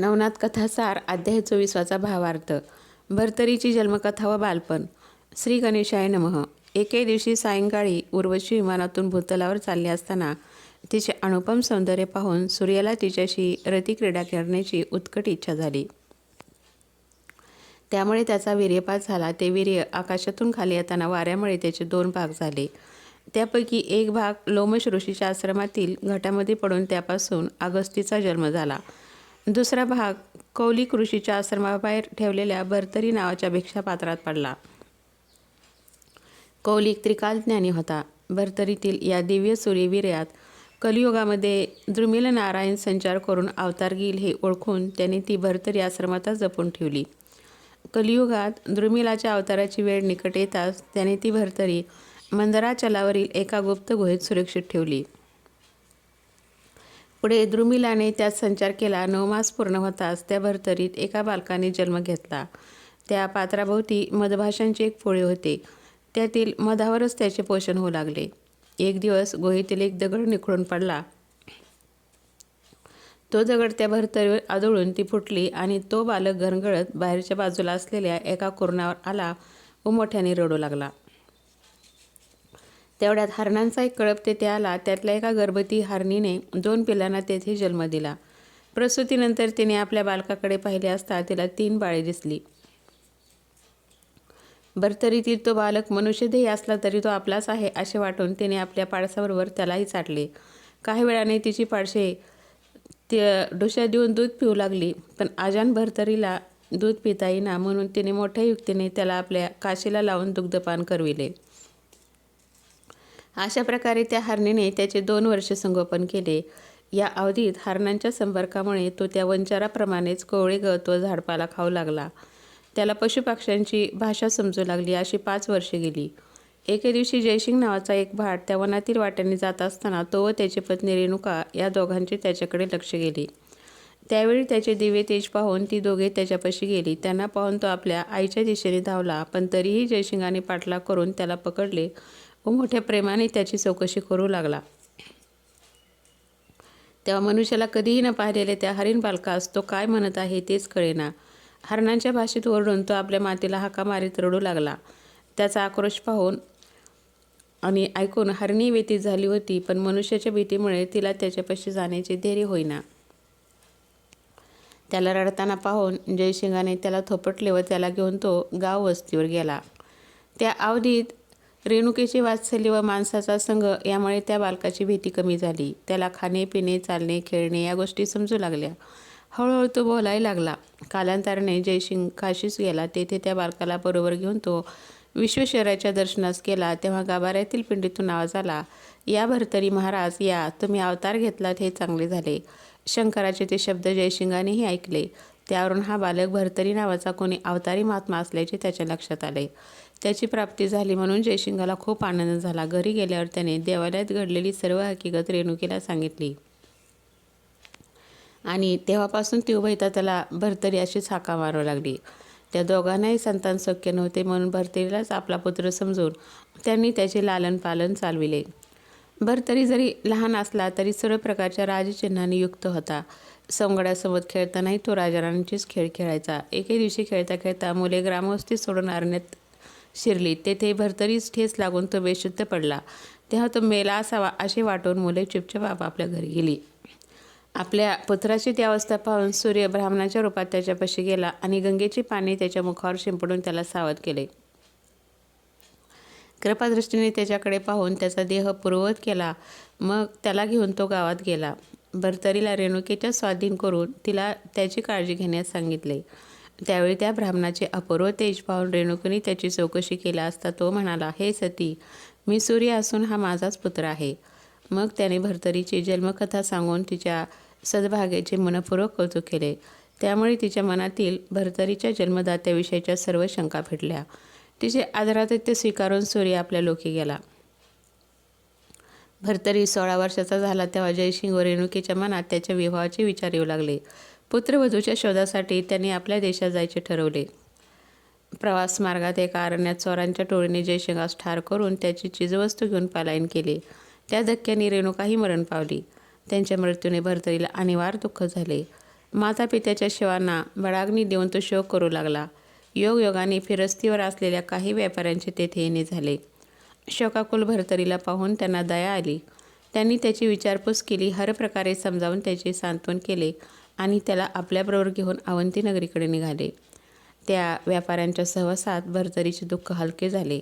नवनाथ कथासार अध्याय चोवीसवाचा भावार्थ भरतरीची जन्मकथा व बालपण. श्री गणेशाय नमः. एके दिवशी सायंकाळी उर्वशी विमानातून भूतलावर चालली असताना तिचे अनुपम सौंदर्य पाहून सूर्याला तिच्याशी रतिक्रीडा करण्याची उत्कट इच्छा झाली. त्यामुळे त्याचा वीर्यपात झाला. ते वीर्य आकाशातून खाली येताना वाऱ्यामुळे त्याचे दोन भाग झाले. त्यापैकी एक भाग लोमश ऋषीच्या आश्रमातील घटामध्ये पडून त्यापासून अगस्तीचा जन्म झाला. दुसरा भाग कौलिक ऋषीच्या आश्रमाबाहेर ठेवलेल्या भरतरी नावाच्या भिक्षापात्रात पडला. कौलिक त्रिकालज्ञानी होता. भरतरीतील या दिव्य सूर्यवीर्यात कलियुगामध्ये द्रुमिल नारायण संचार करून अवतार घेईल हे ओळखून त्याने ती भरतरी आश्रमातच जपून ठेवली. कलियुगात द्रुमिलाच्या अवताराची वेळ निकट येताच त्याने ती भरतरी मंदराचलावरील एका गुप्त गुहेत सुरक्षित ठेवली. पुढे द्रुमिलाने त्यात संचार केला. नऊ मास पूर्ण होताच त्या भरतरीत एका बालकाने जन्म घेतला. त्या पात्राभोवती मधभाषांचे एक पोळे होते. त्यातील मधावरच त्याचे पोषण होऊ लागले. एक दिवस गोहीतील एक दगड निखळून पडला. तो दगड त्या भरतरीवर आदळून ती फुटली आणि तो बालक घरगळत बाहेरच्या बाजूला असलेल्या एका कुरणावर आला व मोठ्याने रडू लागला. तेवढ्यात हरणांचा एक कळप तेथे आला. त्यातल्या एका गर्भवती हरणीने दोन पिलांना तेथे जन्म दिला. प्रसूतीनंतर तिने आपल्या बालकाकडे पाहिले असता तिला तीन बाळे दिसली. भरतरीतील तो बालक मनुष्यदेही असला तरी तो आपलाच आहे असे वाटून तिने आपल्या पाडसाबरोबर त्यालाही चाटले. काही वेळाने तिची पाडशे ती डोश्या देऊन दूध पिऊ लागली पण आजान भरतरीला दूध पिता येईना म्हणून तिने मोठ्या युक्तीने त्याला आपल्या काशीला लावून दुग्धपान करविले. अशा प्रकारे त्या हरणीने त्याचे दोन वर्ष संगोपन केले. या अवधीत हरणांच्या संपर्कामुळे तो त्या वंचाराप्रमाणेच कोवळे गवत व झाडपाला खाऊ लागला. त्याला पशुपक्ष्यांची भाषा समजू लागली अशी पाच वर्षे गेली. एके दिवशी जयसिंग नावाचा एक भाट त्या वनातील वाट्याने जात असताना तो व त्याची पत्नी रेणुका या दोघांची त्याच्याकडे लक्ष गेली. त्यावेळी त्याचे दिवे तेज पाहून ती दोघे त्याच्यापाशी गेली. त्यांना पाहून तो आपल्या आईच्या दिशेने धावला पण तरीही जयसिंगाने पाठलाग करून त्याला पकडले. व मोठ्या प्रेमाने त्याची चौकशी करू लागला. तेव्हा मनुष्याला कधीही न पाहिलेले त्या हरिण बालकास तो काय म्हणत आहे तेच कळेना. हरणांच्या भाषेत ओरडून तो आपल्या मातेला हाका मारीत रडू लागला. त्याचा आक्रोश पाहून आणि ऐकून हरणी व्यतीत झाली होती पण मनुष्याच्या भीतीमुळे तिला त्याच्यापाशी जाण्याचे धैर्य होईना. त्याला रडताना पाहून जयसिंगाने त्याला थोपटले व त्याला घेऊन तो गाव वस्तीवर गेला. त्या अवधीत रेणुकेचे वात्सल्य व माणसाचा संघ यामुळे त्या बालकाची भीती कमी झाली. त्याला खाणे पिणे चालणे खेळणे या गोष्टी समजू लागल्या. हळूहळू तो बोलायला लागला. कालांतराने जयसिंग काशीस गेला. तेथे त्या बालकाला बरोबर घेऊन तो विश्वेश्वराच्या दर्शनास केला तेव्हा गाभाऱ्यातील पिंडीतून आवाज आला या भरतरी महाराज या. तुम्ही अवतार घेतलात हे चांगले झाले. शंकराचे ते शब्द जयसिंगानेही ऐकले. त्यावरून हा बालक भरतरी नावाचा कोणी अवतारी महात्मा असल्याचे त्याच्या लक्षात आले. त्याची प्राप्ती झाली म्हणून जयसिंगाला खूप आनंद झाला. घरी गेल्यावर त्याने देवालयात घडलेली सर्व हकीकत रेणुकीला सांगितली. आणि तेव्हापासून ती उभयता त्याला भरतरी अशीच हाका मारू लागली. त्या दोघांनाही संतान शक्य नव्हते म्हणून भरतरीलाच आपला पुत्र समजून त्यांनी त्याचे लालन पालन चालविले. भरतरी जरी लहान असला तरी सर्व प्रकारच्या राजचिन्हाने युक्त होता. सवंगड्यासोबत खेळतानाही तो राजाराणीचेच खेळ खेळायचा. एके दिवशी खेळता खेळता मुले ग्रामवस्ती सोडून अरण्यात शिरली. तेथे भरतरीच ठेस लागून तो बेशुद्ध पडला. तेव्हा तो मेला असावा असे वाटून मुले चुपचाप आपापल्या घरी गेली. आपल्या पुत्राची ती अवस्था पाहून सूर्य ब्राह्मणाच्या रूपात त्याच्यापाशी गेला आणि गंगेची पाणी त्याच्या मुखावर शिंपडून त्याला सावध केले. कृपादृष्टीने त्याच्याकडे पाहून त्याचा देह पूर्ववत केला. मग त्याला घेऊन तो गावात गेला. भरतरीला रेणुकेच्या स्वाधीन करून तिला त्याची काळजी घेण्यास सांगितले. त्यावेळी त्या ब्राह्मणाचे अपूर्व तेज पाहून रेणुकीने त्याची चौकशी केला असता तो म्हणाला हे सती मी सूर्य असून हा माझाच पुत्र आहे. मग त्याने भरतरीची जन्मकथा सांगून तिच्या सद्भाग्याचे मनपूर्वक कौतुक केले. त्यामुळे तिच्या मनातील भरतरीच्या जन्मदात्याविषयीच्या सर्व शंका फिटल्या तिचे आदरातिथ्य स्वीकारून सूर्य आपल्या लोकी गेला. भरतरी सोळा वर्षाचा झाला तेव्हा जयसिंग व रेणुकीच्या मनात त्याच्या विवाहाचे विचार येऊ लागले. पुत्रवधूच्या शोधासाठी त्यांनी आपल्या देशात जायचे ठरवले. प्रवास मार्गात एका अरण्यात चोरांच्या टोळीने जयशिंगास ठार करून त्याची चीजवस्तू घेऊन पलायन केले. त्या धक्क्याने रेणुकाही मरण पावली. त्यांच्या मृत्यूने भरतरीला अनिवार्य दुःख झाले. माता पित्याच्या शिवांना बडाग्नी देऊन तो शोक करू लागला. योगयोगाने फिरस्तीवर असलेल्या काही व्यापाऱ्यांचे तेथे येणे झाले. शोकाकुल भरतरीला पाहून त्यांना दया आली. त्यांनी त्याची विचारपूस केली हर प्रकारे समजावून त्याचे सांत्वन केले. आणि त्याला आपल्याबरोबर घेऊन अवंती नगरीकडे निघाले. त्या व्यापाऱ्यांच्या सहवासात भरतरीचे दुःख हलके झाले.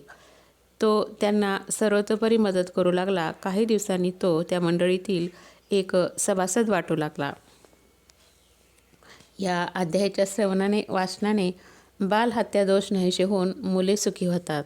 तो त्यांना सर्वतोपरी मदत करू लागला. काही दिवसांनी तो त्या मंडळीतील एक सभासद वाटू लागला. या अध्यायाच्या श्रवणाने वाचनाने बालहत्या दोष नाहीसे होऊन मुले सुखी होतात.